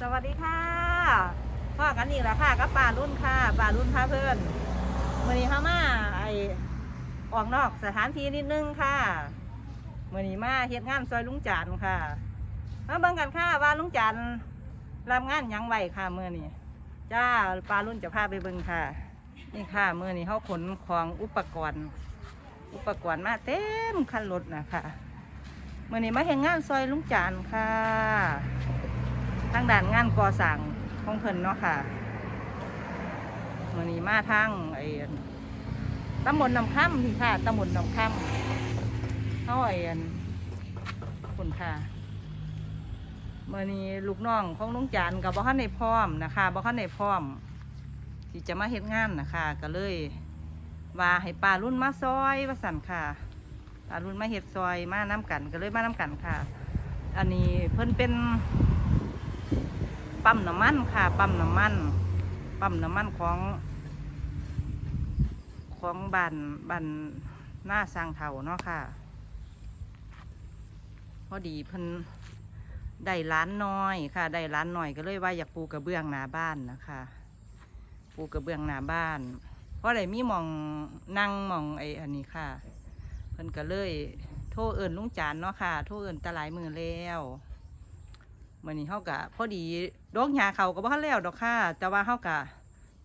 สวัสดีค่ะพ่อกันอีกแล้วค่ะกับป่ารุ่นค่ะป่ารุ่นค่ะเพื่อนมื่อนี้ข้ามาไอออกนอกสถานที่นิดนึงค่ะมื่อนี้มาเฮ็ดงานซอยลุงจันค่ะมาเบิ่งกันค่ะว่าลุงจันรับงานยังไหวค่ะมื่อนี้จ้าป่ารุ่นจะพาไปเบิ่งค่ะ นี่ค่ะมื่อนี้เขาขนของอุปกรณ์ อุปกรณ์มาเต็มคันรถนะคะมื่อนี้มาเห็นงานซอยลุงจันค่ะ ทางด้านงานก่อสร้างของเพิ่นเนาะค่ะมื่อนี้มาทางไอ้ตำบลน้ำค่ำที่ค่ะตำบลน้ำค่ำเขาไอ้นคุณค่ะมื่อนี้ลูกน้องของลุงจานกับบ่คันในพร้อมนะคะบ่คันในพร้อม ที่จะมาเฮ็ดงานนะคะ ก็เลยว่าให้ป้ารุ่นมาซอยว่าสั่นค่ะป้ารุ่นมาเฮ็ดซอยมาน้กันก็เลยมาน้กันค่ะ อันนี้เพิ่นเป็น ปั๊มน้ำมันค่ะ ปั๊มน้ำมัน ปั๊มน้ำมันของ ของบันบันหน้าสร้างเถาเนาะค่ะพอดีเพิ่นได้ร้านน้อยค่ะ ได้ร้านน้อยก็เลยว่าอยากปูกระเบื้องหน้าบ้านนะคะ ปูกระเบื้องหน้าบ้านเพราะได้มีมองนั่งมองไอ้อันนี้ค่ะเพิ่นก็เลย โทรเอิญลุงจานเนาะค่ะ โทรเอิญตะหลายมือแล้ว มื่อนี้เฮากะพอดีดอกหญ้าเขาก็บ่ทันแล้วดอกค่ะ แต่ว่าเฮากะ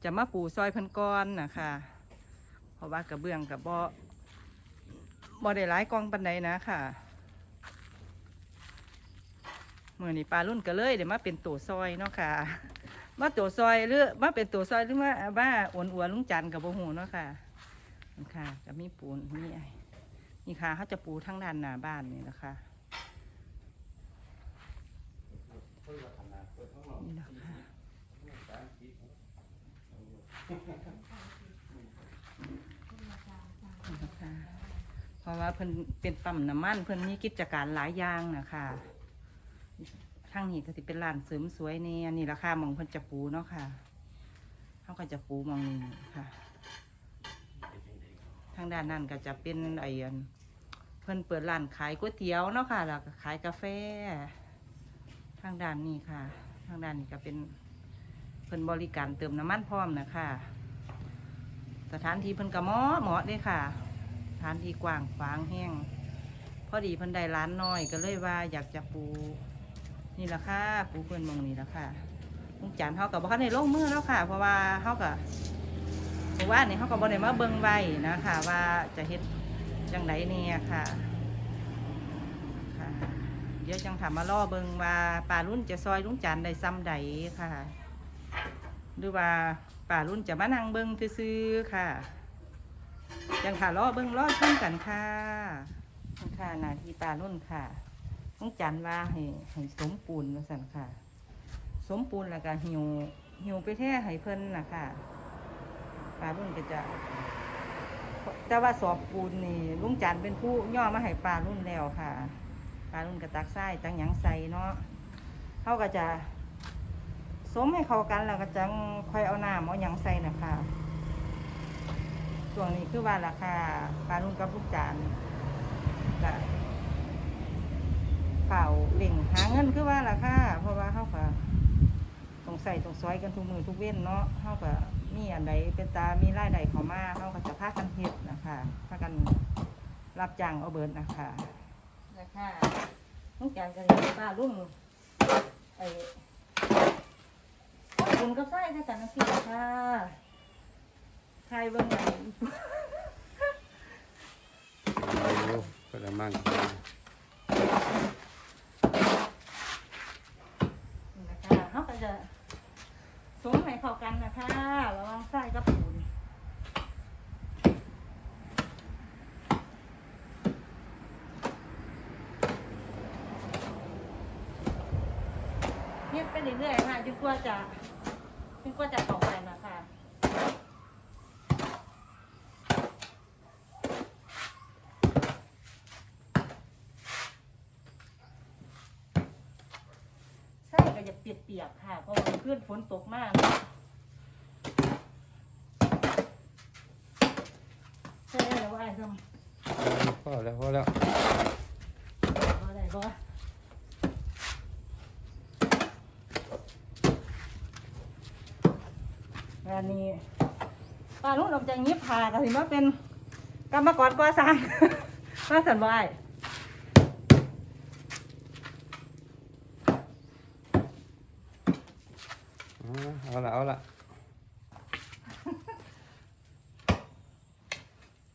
จะมาปูซอยเพิ่นก่อนนะคะเพราะว่ากระเบื้องกับบ่บ่ได้หลายกองปานใดนะค่ะเมื่อนี้ปลารุ่นก็เลยเดี๋ยวมาเป็นตัวซอยเนาะค่ะมาตัวซอยหรือมาเป็นตัวซอยหรือว่าบ้าอ้วนอ้วนลุงจันกับบ่ฮู้เนาะค่ะค่ะก็มีปูนมีไอ้นี่ค่ะเขาจะปูทั้งด้านหน้าบ้านนี่นะคะ นี่นะคะเพราะว่าเพิ่นเป็นปั๊มน้ำมันเพิ่นมีกิจการหลายอย่างนะคะทางนี้ก็สิเป็นร้านเสริมสวยนี่ยนี่ราคามองเพิ่นจะปูเนาะค่ะเขาก็จะปูมองนี้ค่ะ ทางด้านนั้นก็จะเป็นไอ้อันเพิ่นเปิดร้านขายก๋วยเตี๋ยวเนาะค่ะแล้วก็ขายกาแฟ ทางด้านนี้ค่ะ ทางด้านนี้ก็เป็นเพิ่นบริการเติมน้ำมันพร้อมนะคะสถานที่เพิ่นกระหมาะเหมาะเลยค่ะ สถานที่กว้างขวางแห้งพอดีเพิ่นได้ร้านน้อยก็เลยว่าอยากจะปูนี่แหละค่ะปูเพิ่นมองนี่แหละค่ะลุงจานเขากับบ่คันในลงมือแล้วค่ะ เพราะว่าเขากับเพราะว่านี่เขากับบ่ได้มาเบิ่งไว้นะคะ ว่าจะเฮ็ดจังไดเนี่ยค่ะ เดี๋ยวจังถามมาล่อเบิงว่าป่ารุ่นจะซอยลุงจันได้ซ้ำใดค่ะ หรือว่าป่ารุ่นจะมานั่งเบิงซื้อค่ะ จังค่ะล่อเบิงล่อชมกันค่ะนี่ค่ะหนาทีป่ารุ่นค่ะลุงจันว่าให้ให้สมปูนมาสั่นค่ะ สมปูนแล้วก็หิวหิวไปแท้ให้เพิ่นนะค่ะป่ารุ่นก็จะแต่ว่าสอบปูนนี่ลุงจันเป็นผู้ย่อมาให้ป่ารุ่นแล้วค่ะ ปลาลุ่นกระตักไส้ตังหยังใส่เนาะเขาก็จะสมให้เข้ากันแล้วก็จังค่อยเอาน้ำเอาหยังใส่นะคะช่วงนี้คือว่าราคาปลาลุ่นกับลูกจานก็เป่าเล่งหาเงินคือว่าราคาเพราะว่าเขาก็ต้องใส่ต้องซอยกันทุกมือทุกเว้นเนาะเขาก็มีอันใดเป็นตา มีรายได้เข้ามาเขาก็จะพากันเฮ็ดนะคะพากันรับจ้างเอาเบิดนะคะนะคะ ต้องการกันเลยป้าลุงไอ้คุณกับไส้ด้วยกันนะพี่ค่ะไทยเบิ่งไหนอายุกระมังนี่นะคะเขาก็จะสมให้เข้ากันนะคะระวังไส้กับปูน เฮ็ดไปเรื่อยๆค่ะจนกว่าจะจนกว่าจะเข้ากันนะคะใช่ก็จะเปียกๆค่ะ เพราะว่าเพื่อนฝนตกมากใช่แล้วว่าไอ้ทำพอแล้วพอแล้วอะไรบ่ อันนี้ปลาลุ่นออกจากยิบพาก็ถือว่าเป็นกรรมกรก่อสร้างมาสันวายอ๋อเอาละเอาละ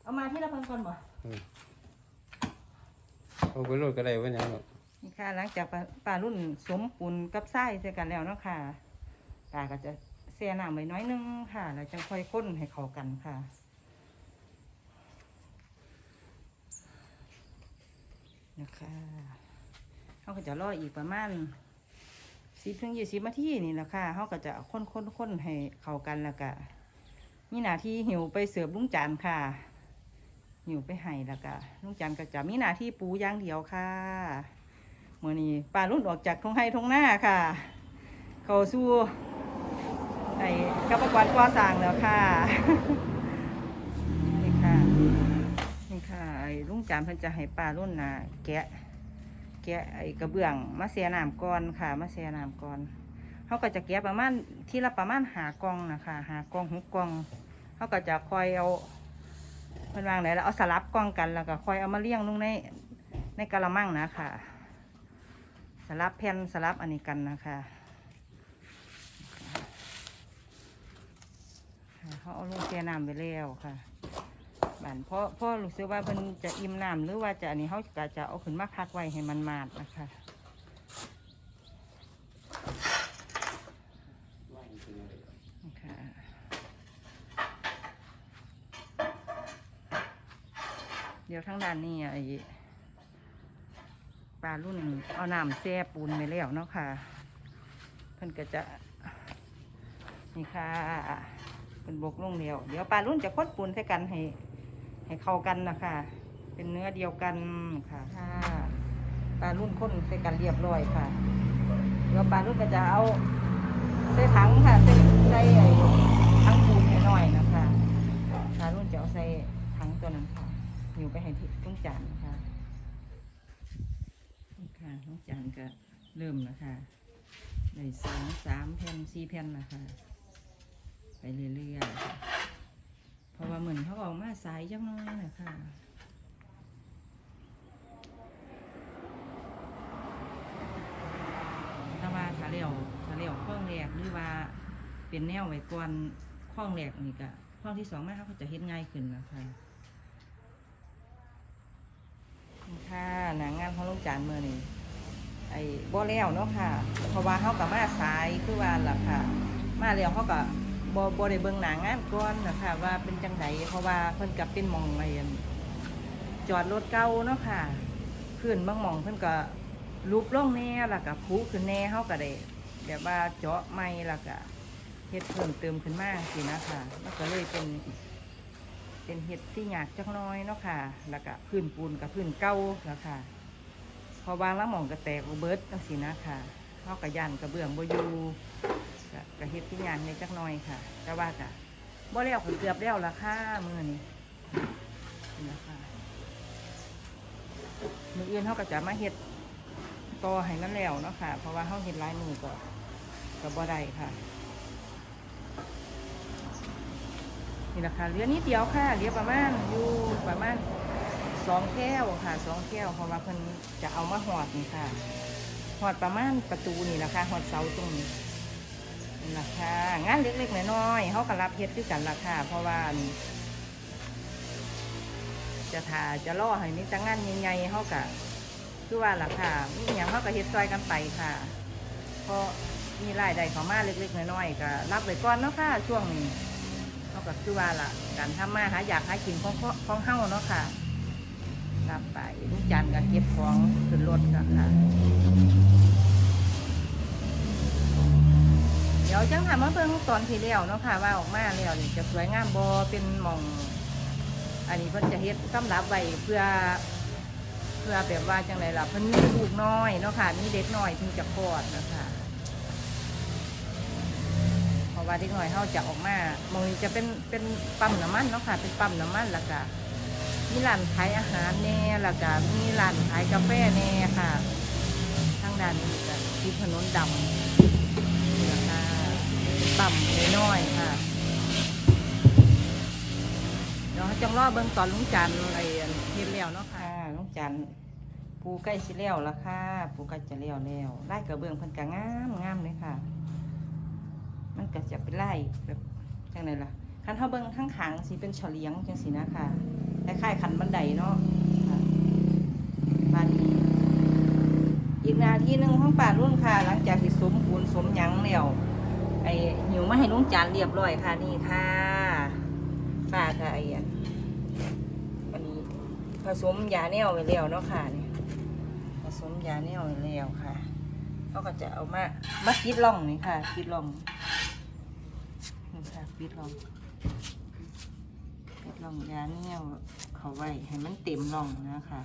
เอามาที่ละพันก่อนบ่เอาไปโรดก็ได้ไว้ยังหรอกนี่ค่ะ หลังจากปลาปลารุ่นสมปูนกับไส้ใส่กันแล้วเนาะค่ะตาก็จะ แช่น้ำไว้น้อยนึงค่ะ แล้วจังค่อยข้นให้เข้ากันค่ะนะคะเขาก็จะรออีกประมาณสิบถึงยี่สิบนาทีนี่แหละค่ะเขาก็จะข้นข้นข้นให้เข้ากันแล้วก็มีหน้าที่หิวไปเสิร์ฟลุงจานค่ะหิวไปให้แล้วก็ลุงจันก็จะมีหน้าที่ปูย่างเดียวค่ะเมื่อนี้ปลารุ่นออกจากทงไห้ทงหน้าค่ะ เขาสู้ ไอ้กับประกวดก่อสร้างแล้วค่ะนี่ค่ะนี่ค่ะไอ้ลุงจันเพิ่นจะให้ปลารุ่นนะแกะ แกะไอ้กระเบื้องมาเสียน้ำก่อนค่ะมาเสียน้ำก่อนเขาก็จะแกะประมาณที่ละประมาณหากองนะคะหากองหุกกองเขาก็จะคอยเอาเพิ่นวางไหนแล้วเอาสลับกองกันแล้วก็คอยเอามาเลี้ยงลงในในกะละมังนะค่ะสลับแผ่นสลับอันนี้กันนะคะค่ะ เขาเอาลงแช่น้ำไปแล้วค่ะบันเพราะเพราะรู้สึกว่าเพิ่นจะอิ่มน้ำหรือว่าจะอันนี้เขาก็จะเอาขึ้นมาพักไว้ให้มันมาดนะคะค่ะเดี๋ยวทั้งด้านนี้ไอ้ปลารุ่นเอาน้ำแช่ปูนไปแล้วเนาะค่ะ เพิ่นก็จะ นี่ค่ะ เป็นบกลงเดียวเดี๋ยวปลารุ่นจะคดปูนใส่กันให้ให้เข้ากันนะคะ เป็นเนื้อเดียวกันค่ะค่ะปลารุ่นข้นใส่กันเรียบร้อยค่ะเดี๋ยวปลารุ่นก็จะเอาใส่ถังค่ะใส่ใส่ไอ้ถังปูนให้หน่อยนะคะปลารุ่นจะเอาใส่ถังตัวนั้นค่ะอยู่ไปให้ที่ต้องจานนะคะนี่ค่ะต้องจานก็เริ่มแล้วค่ะได้สองสามแผ่นสี่แผ่นนะคะ ไปเรื่อยๆเพราะว่าเหมือนเขาออกมาสายจังน้อยนะคะถ้าว่าถ้าเลี้ยวถ้าเลี้ยวข้องแรกหรือว่าเป็นแนวไว้ก่อนข้องแรกนี่ก็ข้องที่สองมาเขาจะเฮ็ดง่ายขึ้นนะคะค่ะหนังงานของลูกจานมือนี่ไอ้บ่แล้วเนาะค่ะ เพราะว่าเขากับมาสายคือว่าล่ะค่ะ มาแล้วเขากับ บ่บ่ได้เบิ่งหนังงานก่อนนะคะว่าเป็นจังไดเพราะว่าเพิ่นกับเป็นมองไอ้อั่นจอดรถเก่าเนาะค่ะขึ้นบางมองเพิ่นก็ลุบลงแน่แล้วก็ผูขึ้นแน่เขาก็ได้แบบว่าเจาะใหม่แล้วก็เฮ็ดเพิ่มเติมขึ้นมากสินะคะแล้วก็เลยเป็น เป็นเห็ดที่หยากจักน้อยเนาะค่ะ แล้วก็พื้นปูนกับพื้นเก่าแล้วค่ะ พอวางแล้วหมองกระแตกเบิดจังสินะค่ะเขากระยันกระเบื้องบอยู่ ก็กระเห็ดที่ยากในจักหน้อยค่ะ แต่ว่ากะบ่แล้วก็เกือบแล้วละค่ะมือนี้นี่นะคะมืออื่นเขาก็จะมาเห็ดต่อให้มันแล้วเนาะค่ะ เพราะว่าเขาเห็ดหลายมือก็ก็บ่ได้ค่ะนี่แหละคะเหลือนิดเดียวค่ะเหลือประมาณอยู่ประมาณสองแก้วค่ะสองแก้วเพราะว่าเพิ่นจะเอามาหอดนี่ค่ะหอดประมาณประตูนี่แหละคะหอดเสาตรงนี้ นี่แหละค่ะงานเล็กๆน้อยๆเขาก็รับเฮ็ดด้วยกันละค่ะเพราะว่าจะถ่าจะล่อให้มีแต่งานใหญ่ๆเขาก็คือว่าล่ะค่ะมีอย่างเขาก็เฮ็ดซอยกันไปค่ะเพราะมีรายได้เขามาเล็กๆน้อยๆก็รับไว้ก่อนเนาะค่ะช่วงนี้เขาก็คือว่าล่ะการทำมาหาอยากหากินของของของเฮาเนาะค่ะรับไปลูกจันก็เก็บของขึ้นรถก็ค่ะ ยวจังถามมาเพิ่งตอนที่แล้วเนาะค่ะว่าออกมาแล้วนี่จะสวยงามบอเป็นหม่อง อันนี้เพิ่นจะเฮ็ดสำหรับไว้เพื่อ เพื่อแบบว่าจังไรล่ะเพิ่นมีลูกน้อยเนาะค่ะมีเด็กน้อยถึงจะคลอดนะคะเพราะว่าเด็กน้อยเขาจะออกมาหมองนี้จะเป็นเป็นปั๊มน้ำมันเนาะค่ะ เป็นปั๊มน้ำมันแล้วก็มีร้านขายอาหารแน่แล้วก็มีร้านขายกาแฟแน่ค่ะ ทางด้านนี้ก็ที่ถนนดำ นี่แหละค่ะเป็นปั๊มน้อยค่ะเดี๋ยวจังรอเบิ่งตอนลุงจันอะไรอันเฮ็ดแล้วเนาะค่ะลุงจันปูใกล้สิแล้วละค่ะปูใกล้จะแล้วแล้วไล่กระเบื้องเพิ่นก็งามงามเลยค่ะ มันก็จะเป็นไล่แบบจังไดล่ะคันเฮาเบิ่งข้างขางสิเป็นเฉลียงจังซี่นะค่ะคล้ายๆขันบันไดเนาะบ้านนี้อีกนาทีหนึ่งของป่ารุ่นค่ะ หลังจากที่สมปูนสมยังแล้ว อ้หิวมาให้ลุงจันเรียบร้อยค่ะนี่ค่ะป้าค่ะไอ้อันวันนี้ผสมยาแนวไว้แล้วเนาะค่ะนี่ผสมยาแนวไว้แล้วค่ะเขาก็จะเอามามาปิดร่องนี่ค่ะปิดร่องนี่ค่ะปิดร่องปิดร่องยาเนี่ยเขาไว้ให้มันเต็มร่องนะคะ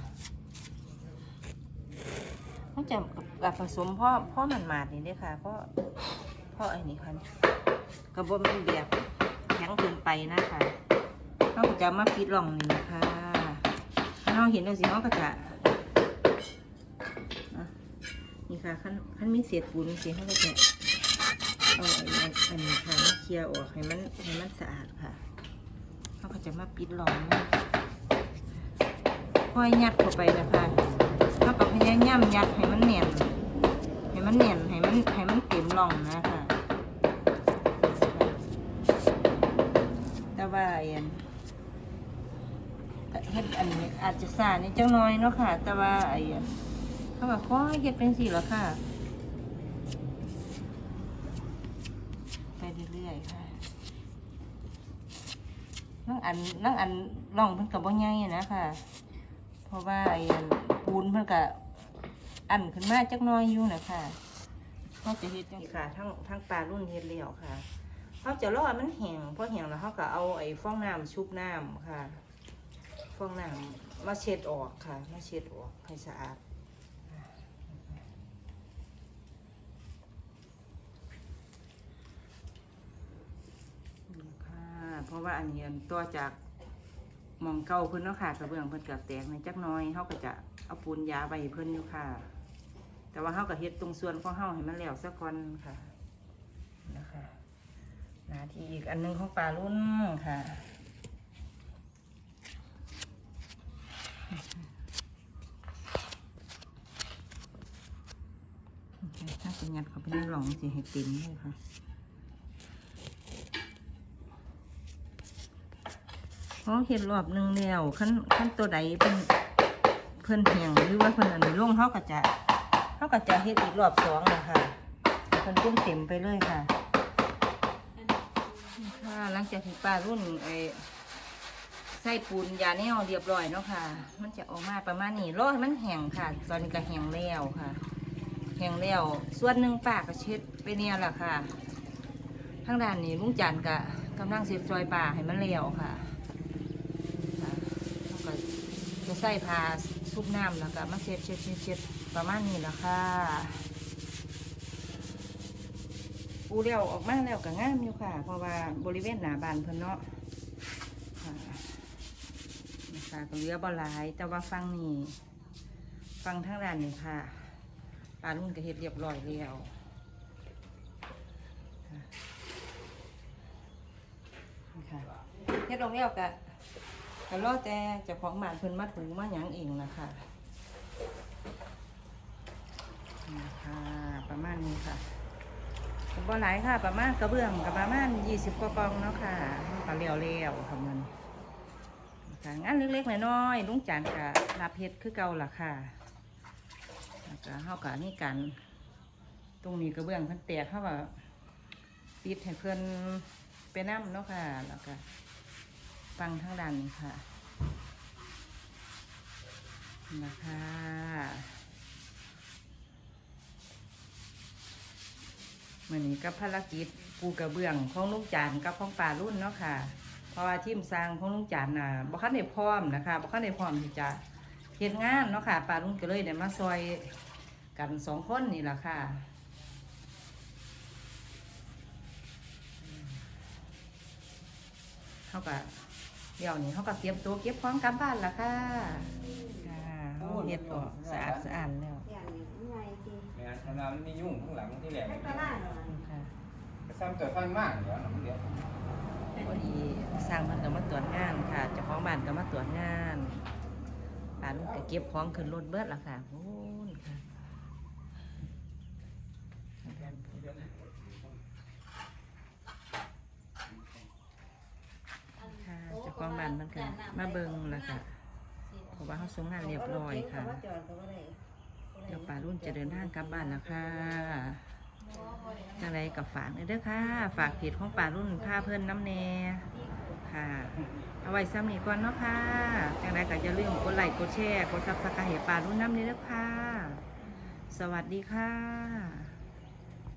ต้องจะกับผสมพ่อพ่อมันหมาดนี่เด้วยค่ะเพราะ เพราะไอ้นี่ค่ะกระบอกมันแบบแข็งเกินไปนะคะเขาจะมาปิดร่องนี่นะคะถ้าเราเห็นแล้วสิเขาก็จะนี่ค่ะขั้นขั้นมีเศษปูนเสียเขาก็จะเอาอ้ไอ้อันนี้ค่ะมาเคลียร์ออกให้มันให้มันสะอาดค่ะเขาก็จะมาปิดหลอมค่อยยัดเข้าไปนะคะเขาก็พยายามยัดให้มันแน่นให้มันแน่นให้มันให้มันเต็มร่องนะคะแต่ว่าไอ้อันเฮ็ดอันนี้อาจจะสานี่จังน้อยเนาะค่ะ แต่ว่าไอ้เขาบอกค่อเฮ็ดเป็นสิแล้วค่ะ ไปเรื่อยๆค่ะนั่งอันนั่งอันร่องเพิ่นกับบ่ใหญ่นะค่ะ เพราะว่าไอ้ปูนเพิ่นก็อันขึ้นมาจักน้อยอยู่นะค่ะเขาจะเฮ็ดจังซี่ค่ะ ทั้งทั้งปลารุ่นเฮ็ดแล้วค่ะ เขาจะรอมันแห้งพอแห้งแล้วเขาก็เอาไอ้ฟองน้ำชุบน้ำค่ะ ฟองน้ำมาเช็ดออกค่ะ มาเช็ดออกให้สะอาดค่ะเพราะว่าอันนี้อันตัวจากหมองเก่าเพิ่นเนาะค่ะกระเบื้องเพิ่นกับแตกในจักน้อยเฮาก็จะเอาปูนยาให้เพิ่นอยู่ค่ะ แต่ว่าเฮาก็เฮ็ดตรงส่วนของเฮาให้มันแล้วซะก่อนค่ะ หนาที่อีกอันหนึงของปลารุ่นค่ะถ้าเป็นยัดเขาไปในหลองสิให้เต็มเลยค่ะเพราะเห็นรอบหนึ่งแล้วขั้นขั้นตัวใดเป็นเพิ่นเหี่ยงหรือว่าเพิ่นอันนี้ลงเขาก็จะเขาก็จะเฮ็ดอีกรอบสองเลยค่ะเพิ่นเต็มเต็มไปเลยค่ะ งจากที่ป้ารุ่นไอ้ใส่ปูนยาแนวเรียบร้อยเนาะค่ะ มันจะออกมาประมาณนี้รอให้มันแห้งค่ะ ตอนนี้ก็แห้งแล้วค่ะ แห้งแล้ว ส่วนหนึ่งป้าก็เช็ดไปเนี่ยแหละค่ะ ทางด้านนี้ลุงจันก็กำลังเสียบซอยป่าให้มันแล้วค่ะก็จะใส่ผ้าซุปน้ำแล้วก็มาเช็ดเช็ดเช็ดเช็ดประมาณนี้แหละค่ะ ปูเลี้ยวออกมาแล้วก็ง่ามอยู่ค่ะ เพราะว่าบริเวณหนาบานเพิ่นเนาะค่ะคะก็เหลือบ่หลาย แต่ว่าฟังนี่ฟังทั้งด้านนี่ค่ะปลาลุ่นก็เฮ็ดเรียบร้อยแล้วค่ะเฮ็ดลงแล้วก็ก็รอแต่เจ้าของบ้านเพิ่นมาถูมาหยังเองนะคะนี่ค่ะประมาณนี้ค่ะ บ่หลายค่ะประมาณกระเบื้องกับประมาณยี่สิบกว่ากองเนาะค่ะก็เลี้ยวเลี้ยวๆค่ะมันค่ะงานเล็กๆน้อยๆลุงจันก็รับเฮ็ดคือเก่าล่ะค่ะแล้วก็เฮาก็นี่กัน ตรงนี้กระเบื้องเพิ่นแตกเฮาก็ปิดให้เพิ่นไปน้ำเนาะค่ะ แล้วก็ฟังทางด้านนี้ค่ะนะคะ มื่อนี้กับภารกิจปูกระเบื้องของลุงจานกับของป่ารุ่นเนาะค่ะ เพราะว่าทีมสร้างของลุงจานน่ะบ่คันได้พร้อมนะคะบ่คันได้พร้อมที่จะเฮ็ดงานเนาะค่ะป่ารุ่นก็เลยได้มาซอยกันสองคนนี่แหละค่ะเขาก็เดี๋ยวนี้เขาก็เตรียมตัวเก็บของกลับบ้านละค่ะค่ะเขาเฮ็ดก็สะอาดสะอาดแล้ว อย่างนี้ไงดี แม่นขนาดมันมียุ่งข้างหลังที่แหลม ไม่ตลาดหรอนี่ค่ะ ซ้ำแต่ฟังมากเดี๋ยวหนังเดียวพอดีสร้างมันก็มาตรวจงานค่ะเจ้าของบ้านก็มาตรวจงานป่าลุงก็เก็บของขึ้นรถเบิดแล้วค่ะโอ้นค่ะค่ะเจ้าของบ้านมันก็มาเบิ่งแล้วค่ะเพราะว่าเขาส่งงานเรียบร้อยค่ะเดี๋ยวป่ารุ่นจะเดินทางกลับบ้านแล้วค่ะ จังไรกับฝากเลยด้อค่ะ ฝากเพจของป่ารุ่นผ้าเพิ่นน้ำแน่ค่ะ เอาไว้ซ้ำนี้ก่อนเนาะค่ะ จังไรก็อย่าลืมกดไลค์กดแชร์กดซับสไครต์ป่ารุ่นน้ำเลยเด้อค่ะ สวัสดีค่ะ